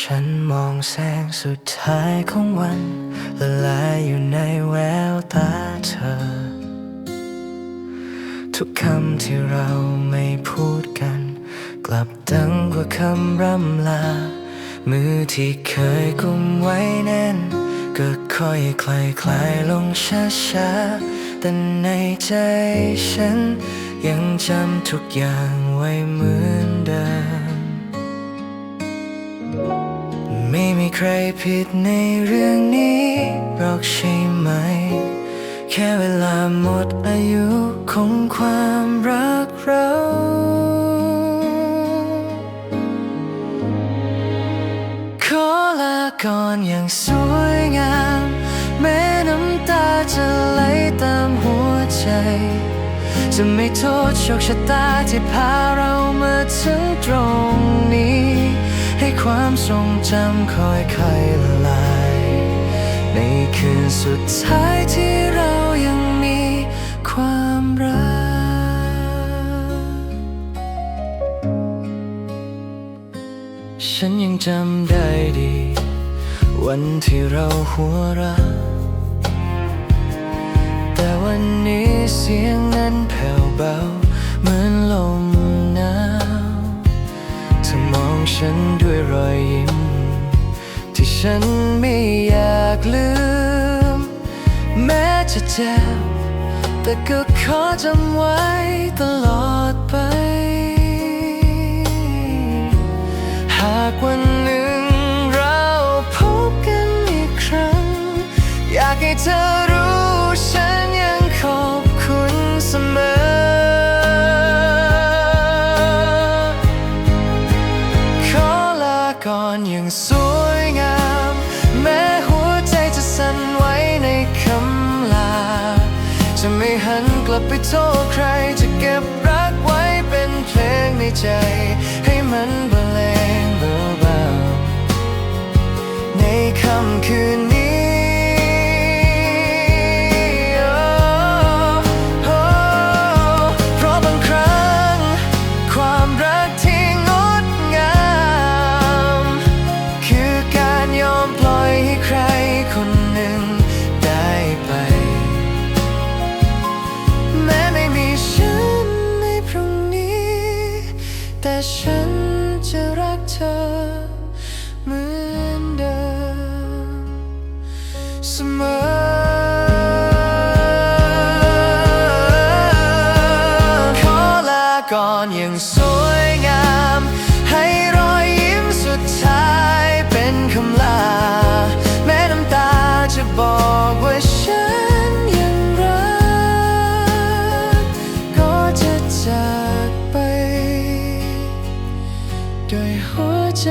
ฉันมองแสงสุดท้ายของวันละลายอยู่ในแววตาเธอ ทุกคำที่เราไม่พูดกัน กลับดังกว่าคำร่ำลา มือที่เคยกุมไว้แน่น ก็ค่อยคลายคลายลงช้าๆ แต่ในใจฉันยังจำทุกอย่างไว้เหมือนเดิม ไม่มีใครผิดในเรื่องนี้หรอกใช่ไหม แค่เวลาหมดอายุของความรักเราขอลาก่อนอย่างสวยงาม แม้น้ำตาจะไหลตามหัวใจ จะไม่โทษโชคชะตาที่พาเรามาถึงตรงนี้ ให้ความทรงจำค่อยๆละลาย ในคืนสุดท้ายที่เรายังมีความรักฉันยังจำได้ดี วันที่เราหัวเราะแต่วันนี้เสียงนั้นแผ่วเบา เหมือนลม ฉันด้วยรอยยิ้ม ที่ฉันไม่อยากลืม แม้จะเจ็บ แต่ก็ขอจำไว้ตลอดไป หากวันหนึ่งเราพบกันอีกครั้ง อยากให้เธอ หัน เธอเหมือนเดิมเสมอก่อนอย่างส ด้วยหัวใจ